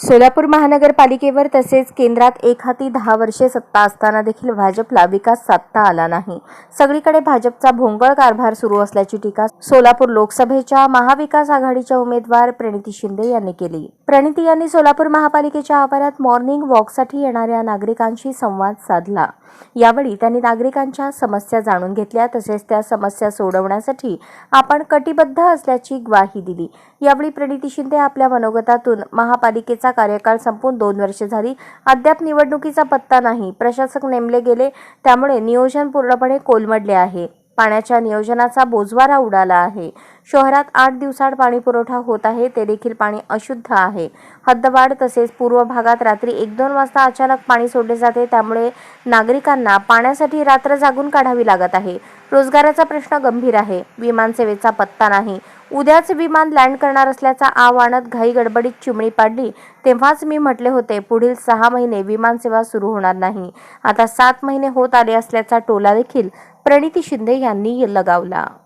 सोलापूर महानगरपालिकेवर तसेच केंद्रात एक हाती दहा वर्षे सत्ता असताना देखील भाजपला विकास साधता आला नाही. सगळीकडे भाजपचा भोंगळ कारभार सुरू असल्याची टीका सोलापूर लोकसभेच्या महाविकास आघाडीच्या उमेदवार प्रणिती शिंदे यांनी केली. प्रणिती यांनी सोलापूर महापालिकेच्या आवारात मॉर्निंग वॉकसाठी येणाऱ्या नागरिकांशी संवाद साधला. यावेळी त्यांनी नागरिकांच्या समस्या जाणून घेतल्या तसेच त्या समस्या सोडवण्यासाठी आपण कटिबद्ध असल्याची ग्वाही दिली. यावेळी प्रणिती शिंदे आपल्या मनोगतातून महापालिकेचा कार्यकाळ संपून दोन वर्षे झाली. अद्याप निवडणुकीचा पत्ता नाही. प्रशासक नेमले गेले. त्यामुळे नियोजन पूर्णपणे कोलमडले आहे. पाण्याच्या नियोजनाचा बोजवारा उडाला आहे. शहरात आठ दिवसाआड पाणी पुरवठा होत आहे. ते देखील पाणी अशुद्ध आहे. हद्दवाढ तसेच पूर्व भागात रात्री एक दोन वाजता अचानक पाणी सोडले जाते. त्यामुळे नागरिकांना पाण्यासाठी रात्र जागून काढावी लागत आहे. रोजगाराचा प्रश्न गंभीर आहे. विमानसेवेचा पत्ता नाही. उद्याच विमान लँड करणार असल्याचा आव आणत घाई गडबडीत चिमणी पाडली. तेव्हाच मी म्हटले होते पुढील सहा महिने विमानसेवा सुरू होणार नाही. आता सात महिने होत आले असल्याचा टोला देखील प्रणिती शिंदे यांनी लगावला.